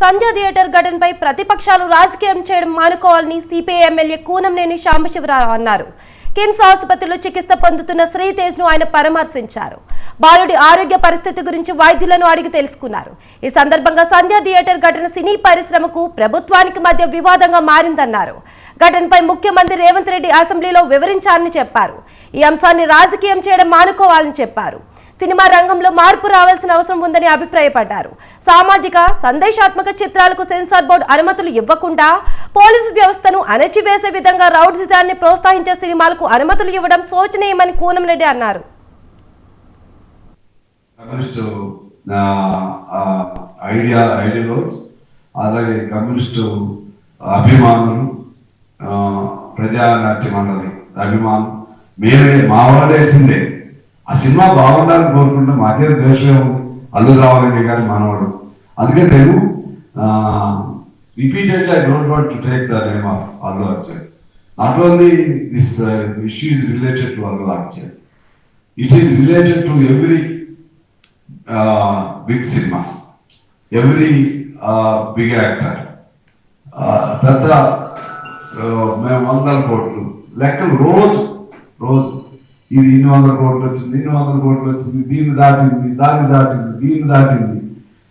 సంధ్య theatre ఘటనపై ప్రతిపక్షాలు రాజకీయం చేయడం మానుకోవాలని సిపిఐ ఎమ్మెల్యే కూనంనేని శాంబశివరావు అన్నారు. కిమ్స్ ఆసుపత్రిలో చికిత్స పొందుతున్న శ్రీతేజ్ను ఆయన పరామర్శించారు. బాలుడి ఆరోగ్య పరిస్థితి గురించి వైద్యులను అడిగి తెలుసుకున్నారు. ఈ సందర్భంగా సంధ్య థియేటర్ ఘటన సినీ పరిశ్రమకు ప్రభుత్వానికి మధ్య వివాదంగా మారిందన్నారు. ఘటనపై ముఖ్యమంత్రి రేవంత్ రెడ్డి అసెంబ్లీలో వివరించారని చెప్పారు. ఈ అంశాన్ని రాజకీయం చేయడం మానుకోవాలని చెప్పారు. సినిమా రంగంలో మార్పు రావాల్సిన అవసరం ఉందని అభిప్రాయపడ్డారు. సామాజిక సందేశాత్మక చిత్రాలకు సెన్సార్ బోర్డు అనుమతులు ఇవ్వకుండా పోలీసు వ్యవస్థను అణచివేసే విధంగా రౌడిజాన్ని ప్రోత్సహించే సినిమాలకు అనుమతులు ఇవ్వడం శోచనీయమని కూనంరెడ్డి అన్నారు. ఐడియా అలాగే కమ్యూనిస్టు అభిమానులు ప్రజానాట్య మండలి అభిమానులు మేమే మా వాళ్ళు వేసిందే. ఆ సినిమా బాగుండాలని కోరుకుంటే మాకే ద్వేషం అల్లు రావాలని గారి మనవాడు. అందుకే నేను repeatedly I don't want to take the name of Allu Arjun. Not only this issue is related to Allu Arjun. It is related to every big cinema every big actor పెద్ద మేము వందల కోట్లు లెక్కలు రోజు రోజు. ఇది ఇన్ని వందల కోట్లు వచ్చింది ఇన్ని వందల కోట్లు వచ్చింది దీన్ని దాటింది దాన్ని దాటింది దీన్ని దాటింది.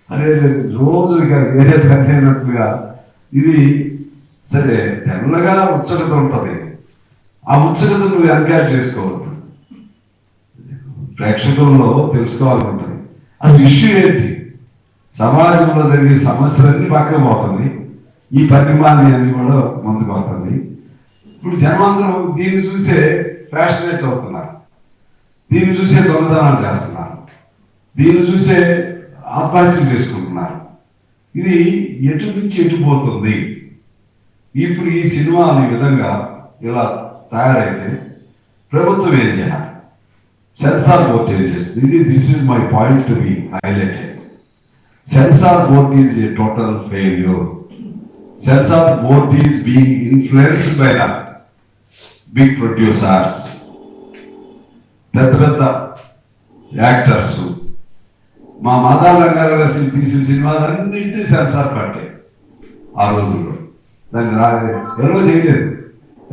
అనేది రోజు ఇక వేరే పెద్దయినట్లుగా ఇది సరే తెల్లగా ఉచ్చకత ఉంటుంది. ఆ ఉత్సుకత నువ్వు ఎంకరేజ్ చేసుకోవద్దు. ప్రేక్షకుల్లో తెలుసుకోవాలనుంటుంది అసలు ఇష్యూ ఏంటి? సమాజంలో జరిగే సమస్యలన్నీ పక్కకు పోతుంది. ఈ పరిమాణాన్ని అన్ని కూడా ముందుకు పోతుంది. ఇప్పుడు జనమందరం దీన్ని చూసే ప్యాషనేట్ అవుతున్నారు. దీన్ని చూసే దొంగతనాలు చేస్తున్నారు. దీన్ని చూసే ఆత్మహత్యలు చేసుకుంటున్నారు. ఇది ఎటు నుంచి ఎటుపోతుంది ఇప్పుడు ఈ సినిమా అనే విధంగా ఇలా తయారైతే ప్రభుత్వం ఏం చేయాలి? సెన్సార్ బోర్డ్ ఏం చేస్తుంది? ఇది this is my point to be highlighted censor board is a total failure censor board is being influenced by the big producers పెద్ద పెద్ద యాక్టర్స్. మా మాదాల రంగారావు గారు తీసిన సినిమాలన్నింటినీ సెన్సార్ పట్టాయి ఆ రోజుల్లో. దాన్ని రాలేదు ఎవరో చేయలేదు.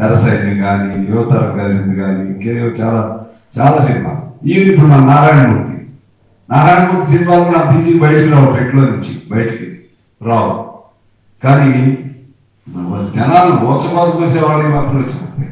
ఎర్ర కానీ యువతరం కలిసింది కానీ ఇంకేవో చాలా చాలా సినిమా ఈవెన్ ఇప్పుడు మన నారాయణమూర్తి. నారాయణమూర్తి సినిమాలు కూడా తీసి ఈజీ బయటికి రావు పెట్లో నుంచి బయటికి రావు. కానీ జనాలు మోసపాలు పోసేవాళ్ళకి మాత్రం వచ్చేస్తాయి.